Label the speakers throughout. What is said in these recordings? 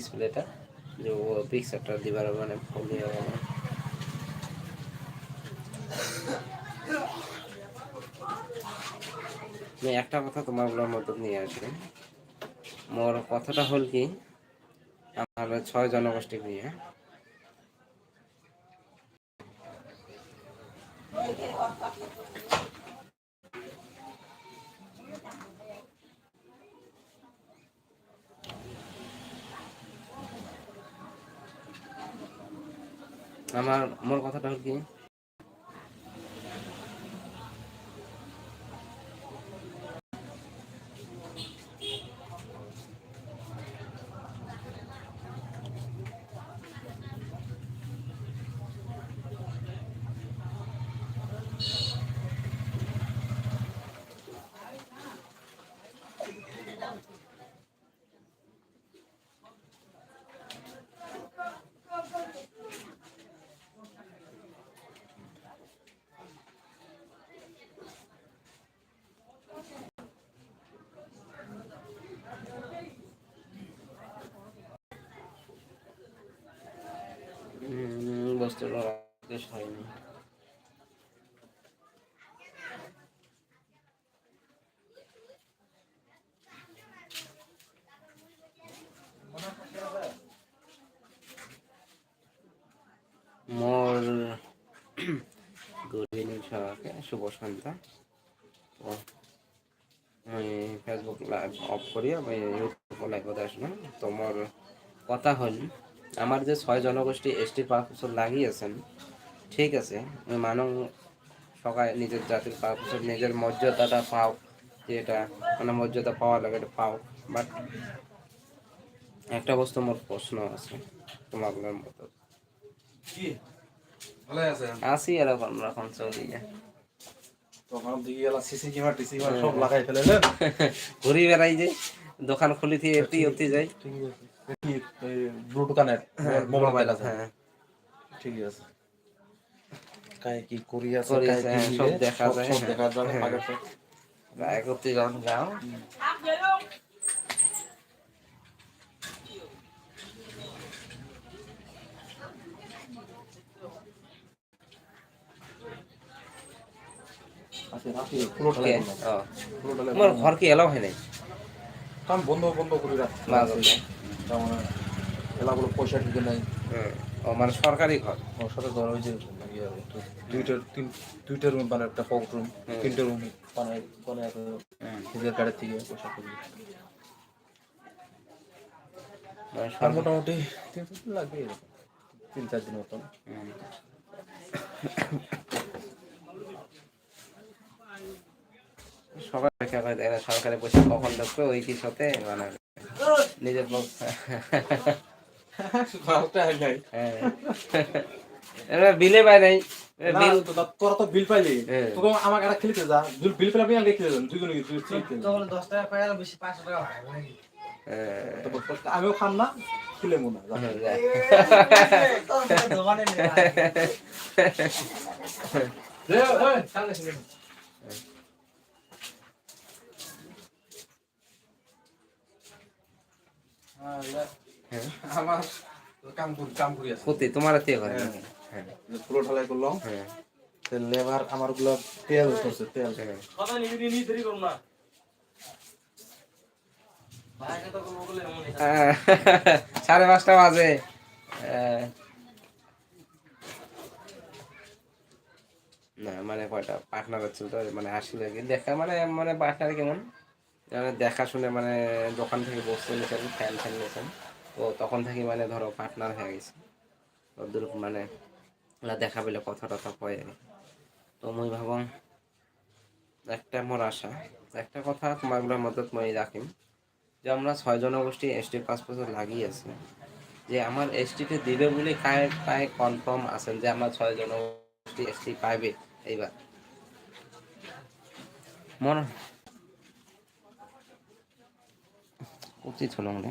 Speaker 1: ডিসপ্লেটা যে ও পিকচারটা দিবার মানে আমি একটা কথা তোমার বলার মতো নিয়ে আসি। মোর কথাটা হল কি, আমার ছয় জনগোষ্ঠী নিয়ে। আমার আমার কথাটা হল কি বুঝতে পারছি হয়নি। মোর গুড সবাইকে, শুভ সন্ধ্যা। তো আমি ফেসবুক লাইভ অফ করি, আমি ইউটিউব লাইভ আসলাম তো মোর কথা হল আমার যে ছয় জনগোষ্ঠী এসটি পারপাস লাগিয়েছেন ঠিক আছে আমি মানব সবাই নিজের জাতির পারপাস নিজের মর্যাদাটা পাও যে এটা মানে মর্যাদা পাওয়া লাগে এটা পাও বাট একটা বস্তু মোর প্রশ্ন আছে তোমাগুলোর মতো। আসি এরকম রকম চলি ঘুরি বেড়াই যে দোকান খুলি থেকে এটি অতি যাই।
Speaker 2: ঠিক আছে। কি ব্লুটুথ কানেক্ট মোবাইল আছে।
Speaker 1: হ্যাঁ।
Speaker 2: ঠিক আছে। কায় কি করি আছে কায় কি
Speaker 1: হ্যাঁ, সব দেখা যায়,
Speaker 2: সব। দেখা যাবে। আগে তো
Speaker 1: গায়ে করতে যখন যাও
Speaker 2: আছে রাতে পুরো
Speaker 1: কে ঘর কি এলাও হয় নাই?
Speaker 2: বন্ধ বন্ধ করে রাখতে
Speaker 1: মাঝে মধ্যে।
Speaker 2: মানে পয়সা ঢুকে।
Speaker 1: ও মানে সরকারি ঘর?
Speaker 2: ওর সাথে ওই যে ইয়ে দুইটা তিন দুইটা রুম মানে একটা পক রুম তিনটে রুম মানে একটা নিজের থেকে পয়সা
Speaker 1: মানে
Speaker 2: আর মোটামুটি তিন চার লাগবে তিন চার দিন মতন।
Speaker 1: সবাই হয় সরকারি পয়সা কখন ঢুকবে ওই কি সাথে মানে নিজের হ্যাঁ। বিলে পাই নাই। বিল
Speaker 2: তোরা তো বিল পাইলি।
Speaker 1: হ্যাঁ।
Speaker 2: তোকে আমাকে একটা খেলতে যা। বিল পেলে আমি আগে খেলে যান দুই
Speaker 3: তখন দশ টাকা পাই আর বেশি পাঁচশো টাকা হয়।
Speaker 2: আমিও খাম না খেলে মনে। হয় যা।
Speaker 1: হ্যাঁ, যা।
Speaker 3: তখন তো দোকানে নিয়ে যায়।
Speaker 2: রে, এই, সামনে সামনে। হ্যাঁ, ইয়া,
Speaker 1: হ্যাঁ।
Speaker 2: আমার কাম করি কাম করি আছে।
Speaker 1: ক্ষতি তোমার হাতে ঘরে হ্যাঁ।
Speaker 2: পুরো ঢালাই করলাম
Speaker 1: হ্যাঁ।
Speaker 2: লেবার আমারগুলো তেল করছে তেল।
Speaker 1: হ্যাঁ। সাড়ে পাঁচটা বাজে। আহ, না মানে কয়টা? পার্টনার ছিল তো মানে হাসি লাগে। দেখা মানে মানে পার্টনার কেমন? মানে দেখা শুনে মানে দোকান থেকে বসতে নিয়েছেন ফ্যান ফ্যান নিয়েছেন তো তখন থেকে মানে ধরো পার্টনার হয়ে গেছে। দূর মানে দেখা পেলে কথা টথা কয়। তো মুই ভাবং, একটা মোর আশা। একটা কথা তোমাগুলোর মদত মই রাখিম যে আমরা ছয় জনগোষ্ঠী এসটি পাসপোর্ট লাগিয়ে আছে। যে আমার এসটিতে দিবে বলে কায় কায় কনফার্ম আছেন যে আমার ছয় জনগোষ্ঠী এসটি পাইবে এইবার মনে উচিত হলো মনে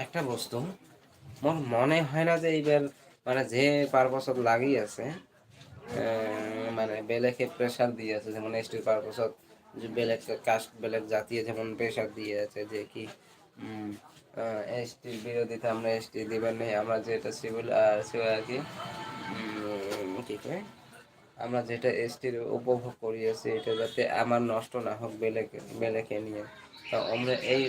Speaker 1: একটা বস্তু মোর মনে হয় না যে এইবার মানে যে পারপসত লাগিয়েছে আহ, মানে বেলেকে প্রেশার দিয়েছে যেমন এসটির পারপসত যে বেলেগ কাস্ট বেলেগ জাতীয় যেমন পেশা দিয়ে আছে যে কি এসটির বিরোধিতা আমরা এসটি দিবেন নেই আমরা যেটা সিভিল আর কি কি আমরা যেটা এসটির উপভোগ করিয়েছি এটা যাতে আমার নষ্ট না হোক বেলেকে বেলেকে নিয়ে। তা আমরা এই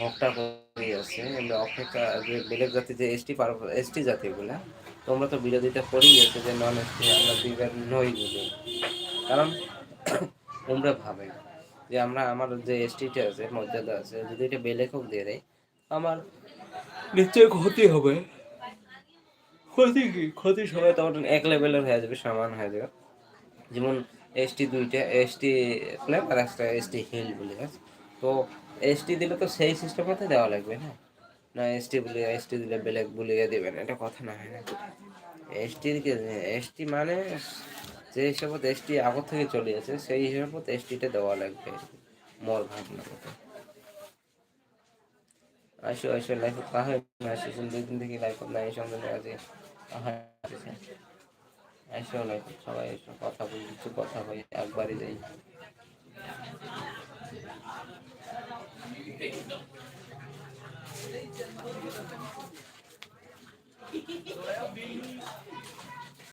Speaker 1: হকটা করিয়েছি আমরা অপেক্ষা যে বেলেগ জাতি যে এসটি পার, এসটি জাতিগুলা তোমরা তো বিরোধিতা করিয়েছে যে নন এসটি আমরা দিবেন নই বলে। কারণ তোমরা ভাবে যে আমরা, আমার যে এসটিটা আছে, মর্যাদা আছে, যদি এটা বেলেখক দিয়ে দেয়, আমার নিশ্চয়ই ক্ষতি হবে। ক্ষতি কি ক্ষতি সবাই তখন এক লেভেলের হয়ে যাবে সমান হয়ে যাবে যেমন এসটি দুইটা এসটি প্লেন আর একটা এসটি হিল বলে আছে তো এসটি দিলে তো সেই সিস্টেম মতো দেওয়া লাগবে না না এসটি বলে এসটি দিলে বেলেগ বলিয়ে দেবেন এটা কথা না হয় না এসটি এসটি মানে যে হিসাবে এসটি আগর থেকে চলে আছে সেই হিসাবে এসটিটা দেওয়া লাগবে মোর ভাবনা মতো আসো আসো লাইফে কাহে আসো দিন থেকে লাইফ না এই সঙ্গে আছে আসো লাইফ সবাই এসো কথা বলি কিছু কথা হয় একবারই যাই।